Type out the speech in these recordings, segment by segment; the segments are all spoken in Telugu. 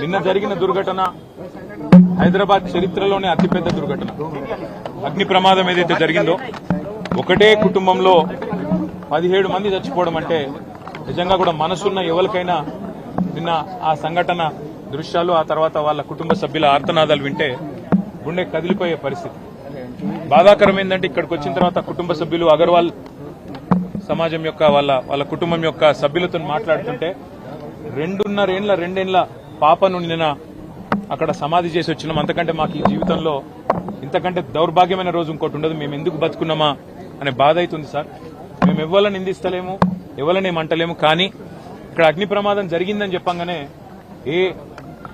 నిన్న జరిగిన దుర్ఘటన హైదరాబాద్ చరిత్రలోనే అతిపెద్ద దుర్ఘటన. అగ్ని ప్రమాదం ఏదైతే జరిగిందో ఒకటే కుటుంబంలో పదిహేడు మంది చచ్చిపోవడం అంటే నిజంగా కూడా మనసున్న ఎవరికైనా నిన్న ఆ సంఘటన దృశ్యాలు ఆ తర్వాత వాళ్ళ కుటుంబ సభ్యుల ఆర్తనాదాలు వింటే గుండె కదిలిపోయే పరిస్థితి. బాధాకరం ఏంటంటే ఇక్కడికి వచ్చిన తర్వాత కుటుంబ సభ్యులు అగర్వాల్ సమాజం యొక్క వాళ్ళ వాళ్ళ కుటుంబం యొక్క సభ్యులతో మాట్లాడుతుంటే రెండున్నరేండ్ల రెండేండ్ల పాపను నిన్న అక్కడ సమాధి చేసి వచ్చినాం. అంతకంటే మాకు ఈ జీవితంలో ఇంతకంటే దౌర్భాగ్యమైన రోజు ఇంకోటి ఉండదు. మేము ఎందుకు బతుకున్నామా అనే బాధ అవుతుంది సార్. మేము ఎవరిని నిందిస్తలేము ఎవరిని అంటలేము కానీ ఇక్కడ అగ్ని ప్రమాదం జరిగిందని చెప్పంగానే ఏ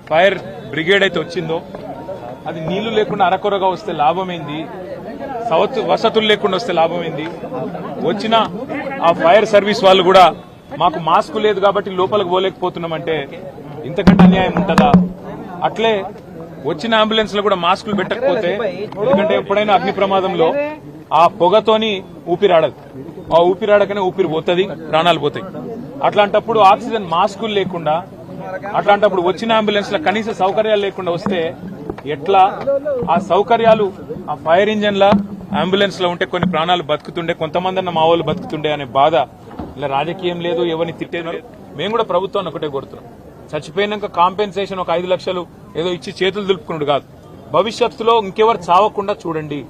ఫైర్ బ్రిగేడ్ అయితే వచ్చిందో అది నీళ్ళు లేకుండా అరకొరగా వస్తే లాభమైంది? సవత్ వసతులు లేకుండా వస్తే లాభమైంది? వచ్చిన ఆ ఫైర్ సర్వీస్ వాళ్ళు కూడా మాకు మాస్క్ లేదు కాబట్టి లోపలికి పోలేకపోతున్నామంటే ఇంతకంటే అన్యాయం ఉంటుందా? అట్లే వచ్చిన అంబులెన్స్లో కూడా మాస్కులు పెట్టకపోతే ఎందుకంటే ఎప్పుడైనా అగ్ని ప్రమాదంలో ఆ పొగతోని ఊపిరాడదు. ఆ ఊపిరాడకనే ఊపిరి పోతుంది ప్రాణాలు పోతాయి. అట్లాంటప్పుడు ఆక్సిజన్ మాస్కులు లేకుండా అట్లాంటప్పుడు వచ్చిన అంబులెన్స్లో కనీస సౌకర్యాలు లేకుండా వస్తే ఎట్లా? ఆ సౌకర్యాలు ఆ ఫైర్ ఇంజన్ల అంబులెన్స్లో ఉంటే కొన్ని ప్రాణాలు బతుకుతుండే కొంతమంది అన్న మా వాళ్ళు బతుకుతుండే అనే బాధ ఇలా రాజకీయం లేదు ఎవరిని తిట్టేనారు మేము కూడా ప్రభుత్వాన్ని ఒకటే కొడుతున్నాం చచ్చిపోయినాక కాంపెన్సేషన్ ఒక ఐదు లక్షలు ఏదో ఇచ్చి చేతులు దులుపుకున్నాడు కాదు. భవిష్యత్తులో ఇంకెవరు చావకుండా చూడండి.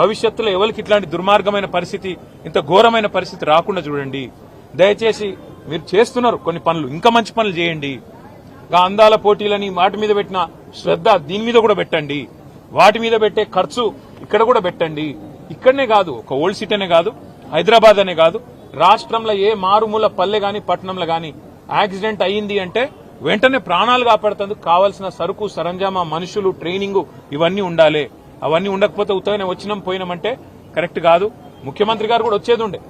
భవిష్యత్తులో ఎవరికి ఇట్లాంటి దుర్మార్గమైన పరిస్థితి ఇంత ఘోరమైన పరిస్థితి రాకుండా చూడండి. దయచేసి మీరు చేస్తున్నారు కొన్ని పనులు ఇంకా మంచి పనులు చేయండి. గా అందాల పోటీలని వాటి మీద పెట్టిన శ్రద్ధ దీని మీద కూడా పెట్టండి. వాటి మీద పెట్టే ఖర్చు ఇక్కడ కూడా పెట్టండి. ఇక్కడనే కాదు ఒక ఓల్డ్ సిటీనే కాదు హైదరాబాద్ అనే కాదు రాష్ట్రంలో ఏ మారుమూల పల్లె గాని పట్టణంలో గాని యాక్సిడెంట్ అయ్యింది అంటే వెంటనే ప్రాణాలు కాపాడుతందుకు కావాల్సిన సరుకు సరంజామా మనుషులు ట్రైనింగ్ ఇవన్నీ ఉండాలి. అవన్నీ ఉండకపోతే ఉత్తగానే వచ్చినాం పోయినామంటే కరెక్ట్ కాదు. ముఖ్యమంత్రి గారు కూడా వచ్చేది ఉండే.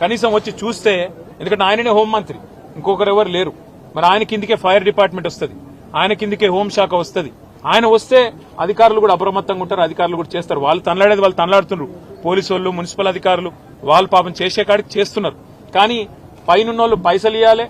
కనీసం వచ్చి చూస్తే ఎందుకంటే ఆయననే హోంమంత్రి ఇంకొకరు ఎవరు లేరు. మరి ఆయన కిందికే ఫైర్ డిపార్ట్మెంట్ వస్తుంది. ఆయన కిందికే హోంశాఖ వస్తుంది. ఆయన వస్తే అధికారులు కూడా అప్రమత్తంగా ఉంటారు. అధికారులు కూడా చేస్తారు. వాళ్ళు తనలాడేది వాళ్ళు తనలాడుతున్నారు పోలీసు వాళ్ళు మున్సిపల్ అధికారులు వాళ్ళు పాపం చేసే కాడికి చేస్తున్నారు. కానీ పైన పైసలు ఇవ్వాలి